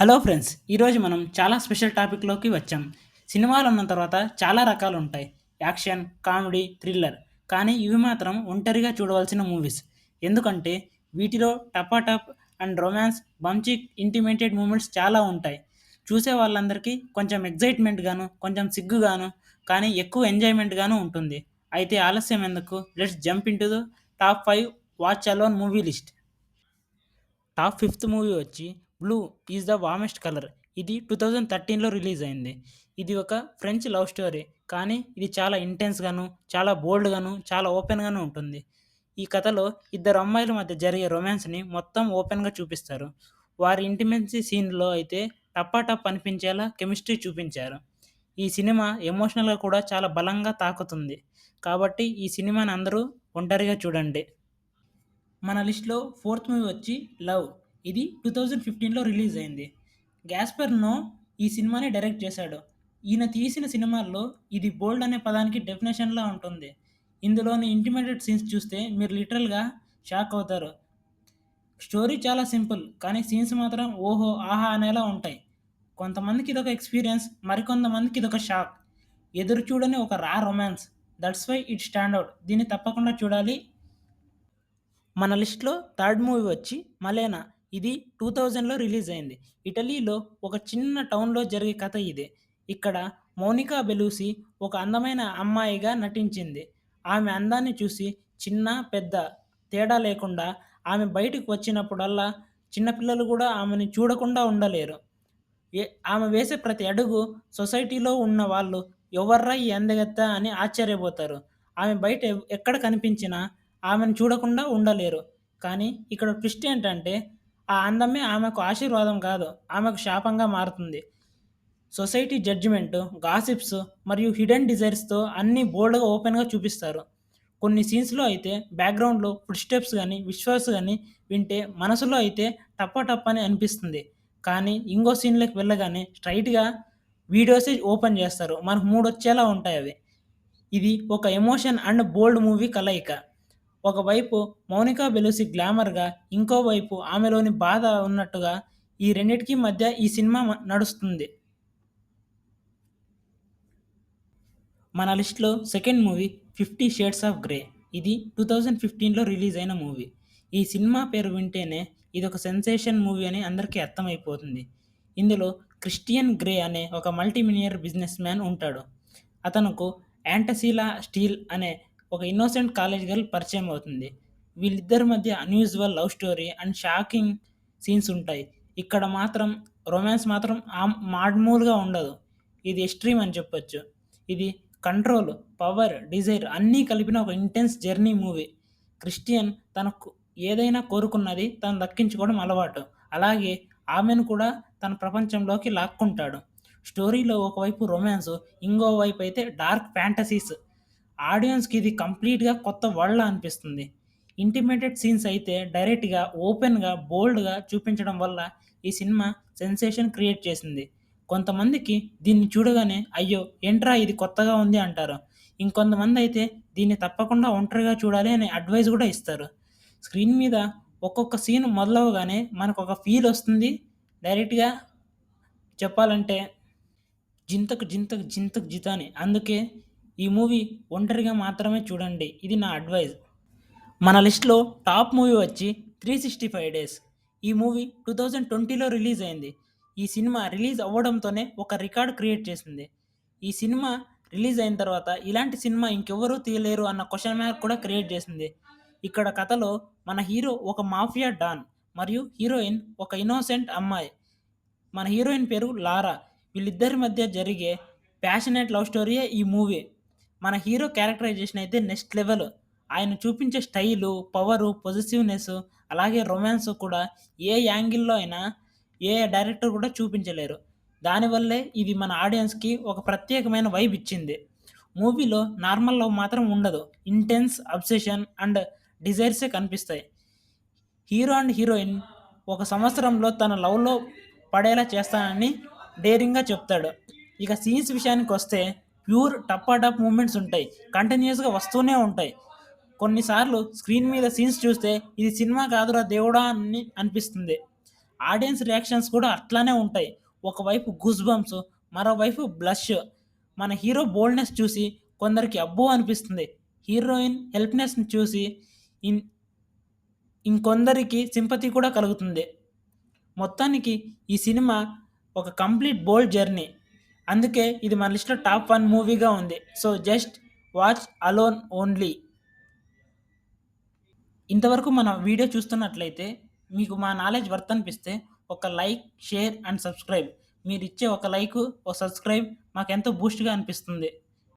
Hello friends ఈరోజు మనం చాలా స్పెషల్ టాపిక్లోకి వచ్చాం. సినిమాలు ఉన్న తర్వాత చాలా రకాలు ఉంటాయి. Action comedy thriller. కానీ ఇవి మాత్రం ఒంటరిగా చూడవలసిన మూవీస్. ఎందుకంటే వీటిలో టపాటప్ అండ్ రొమాన్స్ బంచి ఇంటిమేటెడ్ మూమెంట్స్ చాలా ఉంటాయి. చూసే వాళ్ళందరికీ కొంచెం ఎగ్జైట్మెంట్ గాను కొంచెం సిగ్గుగాను కానీ ఎక్కువ ఎంజాయ్మెంట్ గాను ఉంటుంది. అయితే ఆలస్యం ఎందుకు? Let's jump in to top five watch alone movie list top fifth movie వచ్చి blue is the warmest colour ఇది టూ థౌజండ్ థర్టీన్లో రిలీజ్ అయింది. ఇది ఒక ఫ్రెంచ్ లవ్ స్టోరీ కానీ ఇది చాలా ఇంటెన్స్గాను చాలా బోల్డ్గాను చాలా ఓపెన్గాను ఉంటుంది. ఈ కథలో ఇద్దరు అమ్మాయిల మధ్య జరిగే రొమాన్స్ని మొత్తం ఓపెన్గా చూపిస్తారు. వారి ఇంటిమెన్సీ సీన్లో అయితే టప్పాటప్ అనిపించేలా కెమిస్ట్రీ చూపించారు. ఈ సినిమా ఎమోషనల్గా కూడా చాలా బలంగా తాకుతుంది. కాబట్టి ఈ సినిమాని అందరూ ఒంటరిగా చూడండి. మన లిస్ట్లో ఫోర్త్ మూవీ వచ్చి లవ్ ఇది టూ థౌజండ్ ఫిఫ్టీన్లో రిలీజ్ అయింది. గ్యాస్పర్నో ఈ సినిమాని డైరెక్ట్ చేశాడు. ఈయన తీసిన సినిమాల్లో ఇది బోల్డ్ అనే పదానికి డెఫినేషన్లా ఉంటుంది. ఇందులోని ఇంటిమేటెడ్ సీన్స్ చూస్తే మీరు లిటరల్గా షాక్ అవుతారు. స్టోరీ చాలా సింపుల్ కానీ సీన్స్ మాత్రం ఓహో ఆహా అనేలా ఉంటాయి. కొంతమందికి ఇదొక ఎక్స్పీరియన్స్ మరికొంతమందికి ఇదొక షాక్ ఎదురు చూడని ఒక raw romance that's why it stand out దీన్ని తప్పకుండా చూడాలి. మన లిస్ట్లో థర్డ్ మూవీ వచ్చి మలేనా? ఇది టూ థౌజండ్లో రిలీజ్ అయింది ఇటలీలో ఒక చిన్న టౌన్లో జరిగే కథ ఇది. ఇక్కడ మౌనికా బెలూసి ఒక అందమైన అమ్మాయిగా నటించింది. ఆమె అందాన్ని చూసి చిన్న పెద్ద తేడా లేకుండా ఆమె బయటకు వచ్చినప్పుడల్లా చిన్నపిల్లలు కూడా ఆమెని చూడకుండా ఉండలేరు. ఏ ఆమె వేసే ప్రతి అడుగు సొసైటీలో ఉన్న వాళ్ళు ఎవర్రా ఈ అందగత్త అని ఆశ్చర్యపోతారు. ఆమె బయట ఎక్కడ కనిపించినా ఆమెను చూడకుండా ఉండలేరు. కానీ ఇక్కడ ట్విస్ట్ ఏంటంటే ఆ అందమే ఆమెకు ఆశీర్వాదం కాదు ఆమెకు శాపంగా మారుతుంది. సొసైటీ జడ్జిమెంట్ గాసిప్స్ మరియు హిడెన్ డిజైర్స్తో అన్నీ బోల్డ్గా ఓపెన్గా చూపిస్తారు. కొన్ని సీన్స్లో అయితే బ్యాక్గ్రౌండ్లో ఫుడ్ స్టెప్స్ కానీ విశ్వాస్ కానీ వింటే మనసులో అయితే టప్ప టప్ప అని అనిపిస్తుంది. కానీ ఇంకో సీన్లోకి వెళ్ళగానే స్ట్రైట్గా వీడియోసే ఓపెన్ చేస్తారు. మనకు మూడు వచ్చేలా ఉంటాయి అవి. ఇది ఒక ఎమోషన్ అండ్ బోల్డ్ మూవీ కలయిక. ఒకవైపు మౌనికా బెలూసి గ్లామర్గా ఇంకోవైపు ఆమెలోని బాధ ఉన్నట్టుగా ఈ రెండిటికి మధ్య ఈ సినిమా నడుస్తుంది. మన లిస్ట్లో second movie fifty shades of grey. ఇది టూ థౌజండ్ ఫిఫ్టీన్లో రిలీజ్ అయిన మూవీ. ఈ సినిమా పేరు వింటేనే ఇది ఒక సెన్సేషన్ మూవీ అని అందరికీ అర్థమైపోతుంది. ఇందులో క్రిస్టియన్ గ్రే అనే ఒక మల్టీమిలియర్ బిజినెస్ మ్యాన్ ఉంటాడు. అతనుకు యాంటసీలా స్టీల్ అనే ఒక ఇన్నోసెంట్ కాలేజ్ గర్ల్ పరిచయం అవుతుంది. వీళ్ళిద్దరి మధ్య unusual love story and shocking scenes ఉంటాయి. ఇక్కడ మాత్రం రొమాన్స్ మాత్రం ఆ మామూలుగా ఉండదు. ఇది ఎక్స్ట్రీమ్ అని చెప్పొచ్చు. ఇది కంట్రోల్ పవర్ డిజైర్ అన్నీ కలిపిన ఒక ఇంటెన్స్ జర్నీ మూవీ క్రిస్టియన్ తనకు ఏదైనా కోరుకున్నది తను దక్కించుకోవడం అలవాటు. అలాగే ఆమెను కూడా తన ప్రపంచంలోకి లాక్కుంటాడు. స్టోరీలో ఒకవైపు రొమాన్స్ ఇంకో వైపు అయితే డార్క్ ఫ్యాంటసీస్ ఆడియన్స్కి ఇది కంప్లీట్గా కొత్త వరల్డ్ అనిపిస్తుంది. ఇంటిమేటెడ్ సీన్స్ అయితే డైరెక్ట్గా ఓపెన్గా బోల్డ్గా చూపించడం వల్ల ఈ సినిమా సెన్సేషన్ క్రియేట్ చేసింది. కొంతమందికి దీన్ని చూడగానే అయ్యో ఏంట్రా ఇది కొత్తగా ఉంది అంటారు. ఇంకొంతమంది అయితే దీన్ని తప్పకుండా ఒంటరిగా చూడాలి అనే అడ్వైస్ కూడా ఇస్తారు. స్క్రీన్ మీద ఒక్కొక్క సీన్ మొదలవగానే మనకు ఒక ఫీల్ వస్తుంది. డైరెక్ట్గా చెప్పాలంటే జింతకు జింతకు జింతకు జితాని. అందుకే ఈ మూవీ ఒంటరిగా మాత్రమే చూడండి. ఇది నా అడ్వైజ్. మన లిస్ట్లో టాప్ మూవీ వచ్చి త్రీ సిక్స్టీ ఫైవ్ డేస్. ఈ మూవీ టూ థౌజండ్ ట్వంటీలో రిలీజ్ అయింది. ఈ సినిమా రిలీజ్ అవ్వడంతోనే ఒక రికార్డ్ క్రియేట్ చేసింది. ఈ సినిమా రిలీజ్ అయిన తర్వాత ఇలాంటి సినిమా ఇంకెవరూ తీయలేరు అన్న క్వశ్చన్ మార్క్ కూడా క్రియేట్ చేసింది. ఇక్కడ కథలో మన హీరో ఒక మాఫియా డాన్ మరియు హీరోయిన్ ఒక ఇన్నోసెంట్ అమ్మాయి. మన హీరోయిన్ పేరు లారా. వీళ్ళిద్దరి మధ్య జరిగే ప్యాషనేట్ లవ్ స్టోరీయే ఈ మూవీ. మన హీరో క్యారెక్టరైజేషన్ అయితే నెక్స్ట్ లెవెల్. ఆయన చూపించే స్టైలు పవరు పొజిటివ్నెస్ అలాగే రొమాన్స్ కూడా ఏ యాంగిల్లో అయినా ఏ డైరెక్టర్ కూడా చూపించలేరు. దానివల్లే ఇది మన ఆడియన్స్కి ఒక ప్రత్యేకమైన వైబ్ ఇచ్చింది. మూవీలో నార్మల్ లవ్ మాత్రం ఉండదు. ఇంటెన్స్ అబ్సెషన్ అండ్ డిజైర్సే కనిపిస్తాయి. హీరో అండ్ హీరోయిన్ ఒక సంవత్సరంలో తన లవ్లో పడేలా చేస్తానని డేరింగ్గా చెప్తాడు. ఇక సీన్స్ విషయానికి వస్తే ప్యూర్ టప్ టప్ మూమెంట్స్ ఉంటాయి. కంటిన్యూస్గా వస్తూనే ఉంటాయి. కొన్నిసార్లు స్క్రీన్ మీద సీన్స్ చూస్తే ఇది సినిమా కాదురా దేవుడా అని అనిపిస్తుంది. ఆడియన్స్ రియాక్షన్స్ కూడా అట్లానే ఉంటాయి. ఒకవైపు గుజ్ బంప్స్ మరోవైపు బ్లష్ మన హీరో బోల్డ్నెస్ చూసి కొందరికి అబ్బో అనిపిస్తుంది. హీరోయిన్ హెల్ప్నెస్ని చూసి ఇన్ ఇంకొందరికి సింపతి కూడా కలుగుతుంది. మొత్తానికి ఈ సినిమా ఒక కంప్లీట్ బోల్డ్ జర్నీ అందుకే ఇది మన లిస్ట్లో టాప్ వన్ మూవీగా ఉంది. So just watch alone only. ఇంతవరకు మన వీడియో చూస్తున్నట్లయితే మీకు మా నాలెడ్జ్ వర్త్ అనిపిస్తే ఒక లైక్ షేర్ అండ్ సబ్స్క్రైబ్. మీరు ఇచ్చే ఒక లైక్ ఒక సబ్స్క్రైబ్ మాకు ఎంతో బూస్ట్గా అనిపిస్తుంది.